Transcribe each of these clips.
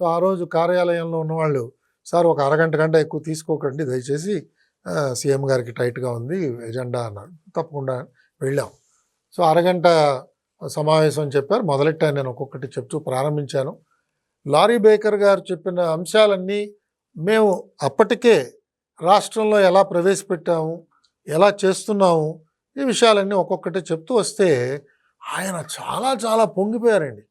So ఆ రోజు కార్యాలయంలో ఉన్నవాళ్ళు సార్ ఒక అరగంట కంటే ఎక్కువ తీసుకోకండి దయచేసి సీఎం గారికి టైట్గా ఉంది ఎజెండా అన్నారు తప్పకుండా వెళ్ళాం. సో అరగంట సమావేశం చెప్పారు. మొదలెట్టాను నేను ఒక్కొక్కటి చెప్తూ ప్రారంభించాను. లారీ బేకర్ గారు చెప్పిన అంశాలన్నీ మేము అప్పటికే రాష్ట్రంలో ఎలా ప్రవేశపెట్టాము ఎలా చేస్తున్నాము ఈ విషయాలన్నీ ఒక్కొక్కటి చెప్తూ వస్తే ఆయన చాలా చాలా పొంగిపోయారండి.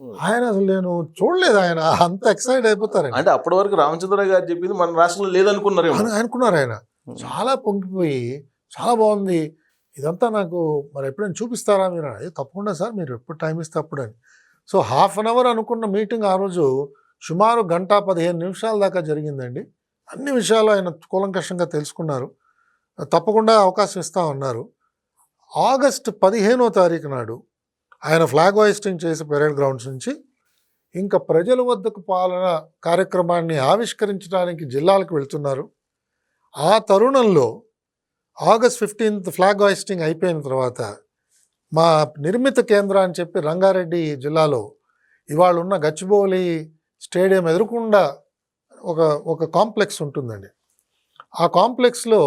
ఆయన అసలు నేను చూడలేదు ఆయన. అంత ఎక్సైట్ అయిపోతారండి. అంటే అప్పటి వరకు రామచంద్ర గారు చెప్పింది మన రాష్ట్రంలో లేదనుకున్నారేమో అని అనుకున్నారు ఆయన. చాలా పొంగిపోయి చాలా బాగుంది. ఇదంతా నాకు మరి ఎప్పుడైనా చూపిస్తారా మీరు. "ఏ, తప్పకుండా సార్ మీరు ఎప్పుడు టైం ఇస్తే అప్పుడు అని సో హాఫ్ అన్ అవర్ అనుకున్న మీటింగ్ ఆ రోజు సుమారు గంట పదిహేను నిమిషాల దాకా జరిగిందండి. అన్ని విషయాలు ఆయన కూలంకషంగా తెలుసుకున్నారు. తప్పకుండా అవకాశం ఇస్తా ఉన్నారు ఆగస్ట్ పదిహేనో తారీఖు నాడు ఆయన ఫ్లాగ్ హోయిస్టింగ్ చేసి పెరేడ్ గ్రౌండ్స్ నుంచి ఇంకా ప్రజల వద్దకు పాలన కార్యక్రమాన్ని ఆవిష్కరించడానికి జిల్లాలకు వెళ్తున్నారు. ఆ తరుణంలో ఆగస్ట్ ఫిఫ్టీన్త్ ఫ్లాగ్ హాయిస్టింగ్ అయిపోయిన తర్వాత మా నిర్మిత కేంద్ర అని చెప్పి రంగారెడ్డి జిల్లాలో ఇవాళ ఉన్న గచ్చిబౌలి స్టేడియం ఎదురుకుండా ఒక ఒక కాంప్లెక్స్ ఉంటుందండి. ఆ కాంప్లెక్స్లో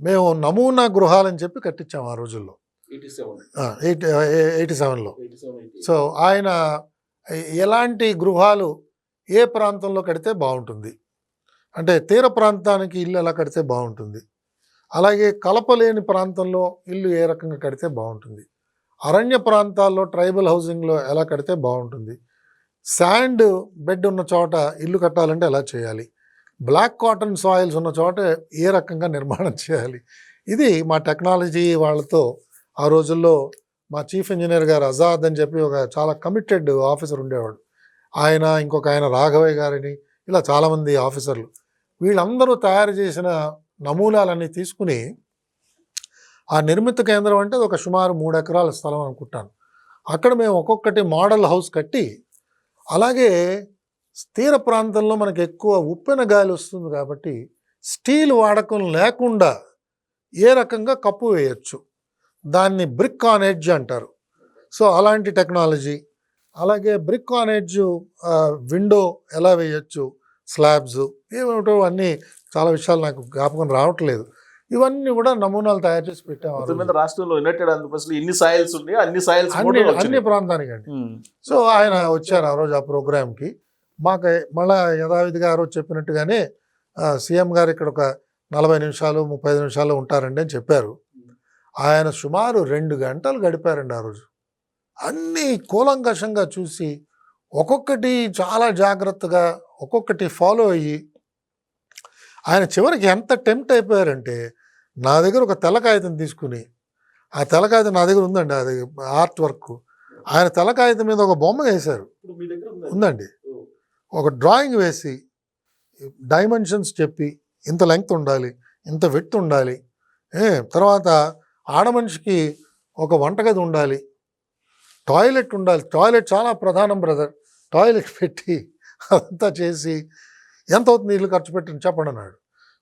మేము నమూనా గృహాలని చెప్పి కట్టించాం ఆ రోజుల్లో. ఎయిట్ ఎయిటీ సెవెన్లో సో ఆయన ఎలాంటి గృహాలు ఏ ప్రాంతంలో కడితే బాగుంటుంది? అంటే తీర ప్రాంతానికి ఇల్లు ఎలా కడితే బాగుంటుంది? అలాగే కలపలేని ప్రాంతంలో ఇల్లు ఏ రకంగా కడితే బాగుంటుంది? అరణ్య ప్రాంతాల్లో ట్రైబల్ హౌసింగ్లో ఎలా కడితే బాగుంటుంది? శాండ్ బెడ్ ఉన్న చోట ఇల్లు కట్టాలంటే ఎలా చేయాలి? బ్లాక్ కాటన్ సాయిల్స్ ఉన్న చోట ఏ రకంగా నిర్మాణం చేయాలి? ఇది మా టెక్నాలజీ వాళ్ళతో ఆ రోజుల్లో మా చీఫ్ ఇంజనీర్ గారు ఆజాద్ అని చెప్పి ఒక చాలా కమిటెడ్ ఆఫీసర్ ఉండేవాడు. ఆయన ఇంకొక ఆయన రాఘవయ్య గారిని ఇలా చాలామంది ఆఫీసర్లు. వీళ్ళందరూ తయారు చేసిన నమూనాలన్నీ తీసుకుని ఆ నిర్మిత కేంద్రం అంటే ఒక సుమారు మూడు ఎకరాల స్థలం అనుకుంటాను. అక్కడ మేము ఒక్కొక్కటి మోడల్ హౌస్ కట్టి అలాగే తీర ప్రాంతంలో మనకు ఎక్కువ ఉప్పెన గాలి వస్తుంది కాబట్టి స్టీల్ వాడకం లేకుండా ఏ రకంగా కప్పు వేయచ్చు. దాన్ని బ్రిక్ ఆన్ ఎడ్జ్ అంటారు. సో అలాంటి టెక్నాలజీ అలాగే బ్రిక్ ఆన్ ఎడ్జ్ విండో ఎలా వేయచ్చు స్లాబ్స్ ఏమిటో అన్నీ చాలా విషయాలు నాకు జ్ఞాపకం రావట్లేదు. ఇవన్నీ కూడా నమూనాలు తయారు చేసి పెట్టాము రాష్ట్రంలో యునైటెడ్ సాయిల్స్ ఉన్నాయి అన్ని సాయిల్స్ అన్ని అన్ని ప్రాంతానికి అండి సో ఆయన వచ్చారు ఆ రోజు ఆ ప్రోగ్రామ్కి. మాకు మళ్ళా యథావిధిగా ఆ రోజు చెప్పినట్టుగానే సీఎం గారు ఇక్కడ ఒక నలభై నిమిషాలు ముప్పై నిమిషాలు ఉంటారండి అని చెప్పారు. ఆయన సుమారు రెండు గంటలు గడిపారండి ఆ రోజు. అన్నీ కూలంకషంగా చూసి ఒక్కొక్కటి చాలా జాగ్రత్తగా ఒక్కొక్కటి ఫాలో అయ్యి ఆయన చివరికి ఎంత టెంప్ట్ అయిపోయారంటే నా దగ్గర ఒక తెల్ల కాగితం తీసుకుని ఆ తెల్ల కాగితం నా దగ్గర ఉందండి అది ఆర్ట్ వర్క్. ఆయన తెల్ల కాగితం మీద ఒక బొమ్మ వేశారు. ఉందండి. ఒక డ్రాయింగ్ వేసి డైమెన్షన్స్ చెప్పి ఇంత లెంగ్త్ ఉండాలి ఇంత విత్ ఉండాలి తర్వాత ఆడ మనిషికి ఒక వంటగది ఉండాలి. టాయిలెట్ ఉండాలి. టాయిలెట్ చాలా ప్రధానం బ్రదర్. టాయిలెట్ పెట్టి అదంతా చేసి ఎంత అవుతుంది ఇల్లు ఖర్చు పెట్టి చెప్పండి అన్నాడు.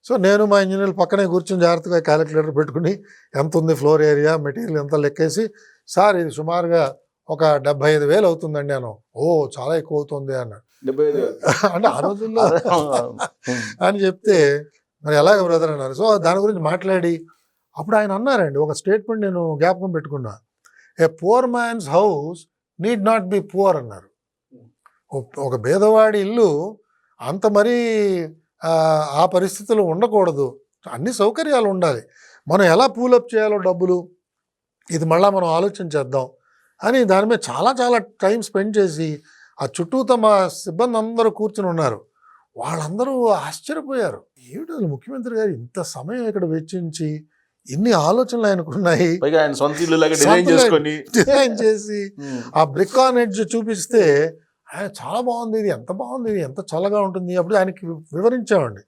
సో నేను మా ఇంజనీర్లు పక్కనే కూర్చొని జాగ్రత్తగా క్యాలిక్యులేటర్ పెట్టుకుని ఎంత ఉంది ఫ్లోర్ ఏరియా మెటీరియల్ ఎంత లెక్కేసి సార్ ఇది సుమారుగా ఒక డెబ్బై ఐదు వేలు అవుతుందండి అను ఓ చాలా ఎక్కువ అవుతుంది అన్నాడు. అంటే ఆ రోజుల్లో అని చెప్తే మరి ఎలాగ బ్రదర్ అన్నారు. సో దాని గురించి మాట్లాడి అప్పుడు ఆయన అన్నారండి ఒక స్టేట్మెంట్ నేను జ్ఞాపకం పెట్టుకున్నా. A poor man's house need not be poor అన్నారు. ఒక- భేదవాడి ఇల్లు అంత మరీ ఆ, పరిస్థితులు ఉండకూడదు. అన్ని సౌకర్యాలు ఉండాలి. మనం ఎలా పూలప్ చేయాలో డబ్బులు? ఇది మళ్ళీ మనం ఆలోచన చేద్దాం అని దాని మీద చాలా చాలా టైం స్పెండ్ చేసి ఆ చుట్టూ తమ సిబ్బంది అందరూ కూర్చుని ఉన్నారు. వాళ్ళందరూ ఆశ్చర్యపోయారు. ఏడు ముఖ్యమంత్రి గారు ఇంత సమయం ఇక్కడ వెచ్చించి ఇన్ని ఆలోచనలు ఆయనకున్నాయి పైగా ఆయన సొంత ఇల్లు లాగా సొంత డిజైన్ చేసుకొని. డిజైన్ చేసి ఉమ్. ఆ బ్రిక్ ఆన్ ఎడ్జ్ చూపిస్తే ఆయన చాలా బాగుంది ఇది ఎంత బాగుంది ఇది ఎంత చల్లగా ఉంటుంది అప్పుడు ఆయనకి వివరించామండి.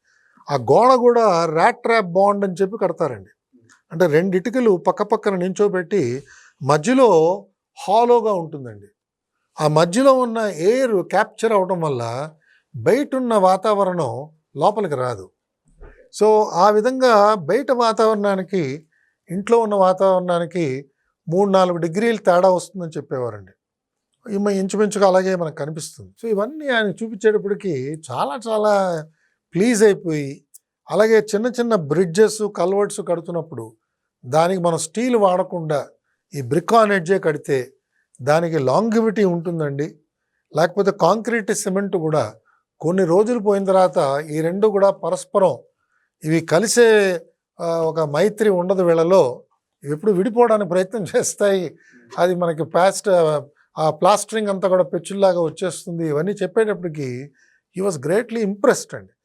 ఆ గోడ కూడా ర్యాట్ ట్రాప్ బాండ్ అని చెప్పి కడతారండి. అంటే రెండు ఇటుకలు పక్క పక్కన నించోబెట్టి మధ్యలో హాలోగా ఉంటుందండి. ఆ మధ్యలో ఉన్న ఎయిర్ క్యాప్చర్ అవడం వల్ల బయట ఉన్న వాతావరణం లోపలికి రాదు. సో ఆ విధంగా బయట వాతావరణానికి ఇంట్లో ఉన్న వాతావరణానికి మూడు నాలుగు డిగ్రీలు తేడా వస్తుందని చెప్పేవారండి. ఈమె ఇంచుమించుగా అలాగే మనకు కనిపిస్తుంది. సో ఇవన్నీ ఆయన చూపించేటప్పటికి చాలా చాలా ప్లీజ్ అయిపోయి అలాగే చిన్న చిన్న బ్రిడ్జెస్ కల్వర్ట్స్ కడుతున్నప్పుడు దానికి మనం స్టీల్ వాడకుండా ఈ బ్రిక్ ఆన్ ఎడ్జే కడితే దానికి లాంగివిటీ ఉంటుందండి. లేకపోతే కాంక్రీట్ సిమెంట్ కూడా కొన్ని రోజులు పోయిన తర్వాత ఈ రెండు కూడా పరస్పరం ఇవి కలిసే ఒక మైత్రి ఉండదు వీళ్ళలో. ఇవి ఎప్పుడు విడిపోవడానికి ప్రయత్నం చేస్తాయి. అది మనకి ప్యాస్ట్ ఆ ప్లాస్టరింగ్ అంతా కూడా పెచ్చుల్లాగా వచ్చేస్తుంది. ఇవన్నీ చెప్పేటప్పటికి హీ వాజ్ గ్రేట్లీ ఇంప్రెస్డ్ అండి.